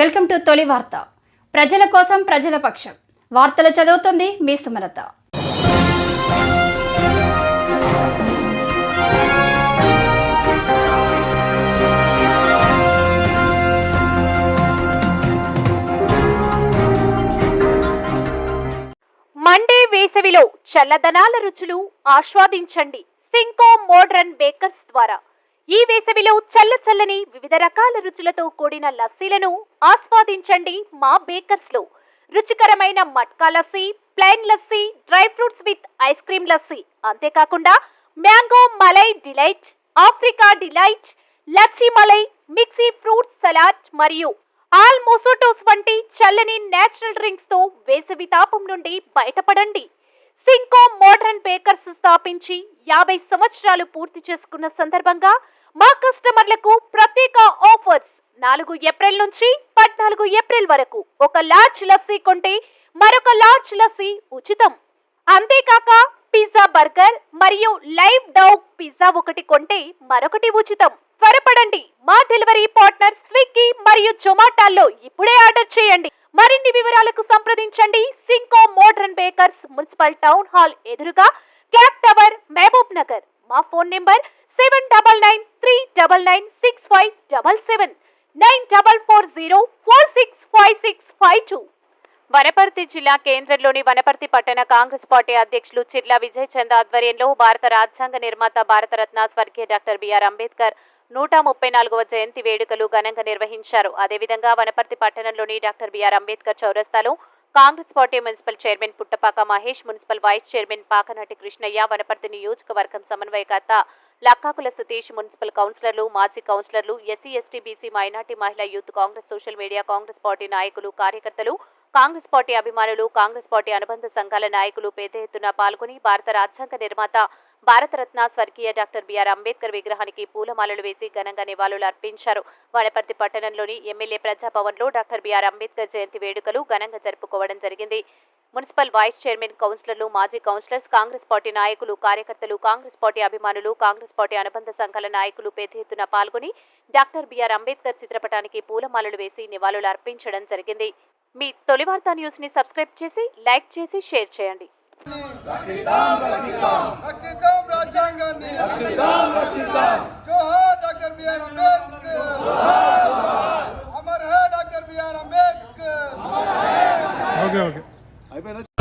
Welcome to తొలి వార్త. ప్రజల కోసం ప్రజల పక్షం. వార్తలు చదువుతుంది మీ సుమలత. మండే వేసవిలో చల్లదనాల రుచులు ఆస్వాదించండి సింకో మోడ్రన్ బేకర్స్ ద్వారా. ఈ వేసవిలో చల్ల చల్లని వివిధ రకాల రుచులతో కూడిన లస్సీలను ఆస్వాదించండి మా బేకర్స్లో రుచికరమైన matka lassi plain lassi dry fruits with ice cream lassi. అంతేకాకుండా mango malai delight Africa delight lychee malai mixed fruit salad మరియు ఆల్ మోసోటోస్ వంటి చల్లని నేచురల్ డ్రింక్స్తో వేసవి తాపం నుండి బయటపడండి. సింకో మోడర్న్ బేకర్స్ స్థాపించి యాభై సంవత్సరాలు పూర్తి చేసుకున్న సందర్భంగా మా కస్టమర్లకు ప్రత్యేక ఆఫర్స్. నాలుగు ఏప్రిల్ నుంచి పద్నాలుగు ఏప్రిల్ వరకు ఒక లార్జ్ లస్సీ కొంటే మరొక లార్జ్ లస్సీ ఉచితం. అంతేకాక పిజ్జా బర్గర్ మరియు లైవ్ డౌగ్ పిజ్జా ఒకటి కొంటే మరొకటి ఉచితం. త్వరపడండి. మా డెలివరీ పార్ట్నర్ స్విగ్గీ మరియు జొమాటోలో ఇప్పుడే ఆర్డర్ చేయండి. మరిన్ని వివరాలకు సంప్రదించండి. సింకో modern bakers municipal town hall ఎదురుగా క్లాక్ టవర్ మహబూబ్ నగర్. మా phone number seven double nine three double nine six five double seven nine double four zero four six five six five two. Wanaparthy జిల్లా కేంద్రంలోని వనపర్తి పట్టణ Congress party అధ్యక్షులు చిర్లా విజయ్ చంద్ ఆధ్వర్యంలో భారత రాజ్యాంగ నిర్మాత భారతరత్న స్వర్గీయ డాక్టర్ బిఆర్ అంబేద్కర్ నూట ముప్పై నాలుగవ జయంతి వేడుకలు ఘనంగా నిర్వహించారు. అదేవిధంగా వనపర్తి పట్టణంలోని డాక్టర్ బిఆర్ అంబేద్కర్ చౌరస్తాలో Congress party municipal chairman Puttapaka Mahesh municipal vice chairman Pakanati Krishnaiah Wanaparthy నియోజకవర్గం సమన్వయకర్త లక్కాకుల సతీష్ మున్సిపల్ కౌన్సిలర్లు మాజీ కౌన్సిలర్లు ఎస్సీ ఎస్టీ బీసీ మైనార్టీ మహిళా youth Congress social media Congress party నాయకులు కార్యకర్తలు కాంగ్రెస్ పార్టీ అభిమానులు కాంగ్రెస్ పార్టీ అనుబంధ సంఘాల నాయకులు పెద్ద ఎత్తున పాల్గొని భారత రాజ్యాంగ నిర్మాత భారతరత్న స్వర్గీయ డాక్టర్ బిఆర్ అంబేద్కర్ విగ్రహానికి పూలమాలలు వేసి ఘనంగా నివాళులు అర్పించారు. వనపర్తి పట్టణంలోని ఎమ్మెల్యే ప్రజాభవన్లో డాక్టర్ బిఆర్ అంబేద్కర్ జయంతి వేడుకలు ఘనంగా జరుపుకోవడం జరిగింది. మున్సిపల్ వైస్ చైర్మన్ కౌన్సిలర్లు మాజీ కౌన్సిలర్స్ కాంగ్రెస్ పార్టీ నాయకులు కార్యకర్తలు కాంగ్రెస్ పార్టీ అభిమానులు కాంగ్రెస్ పార్టీ అనుబంధ సంఘాల నాయకులు పెద్ద ఎత్తున పాల్గొని డాక్టర్ బిఆర్ అంబేద్కర్ చిత్రపటానికి పూలమాలలు వేసి నివాళులు అర్పించడం జరిగింది. మీ తొలి వార్తా న్యూస్ని సబ్స్క్రైబ్ చేసి లైక్ చేసి షేర్ చేయండి. రక్షిద్దాం రాజ్యాంగాన్ని. జోహార్ డాక్టర్ బిఆర్ అంబేద్కర్. అమర్ హే doctor BR Ambedkar. Okay okay. అయిపోయిందా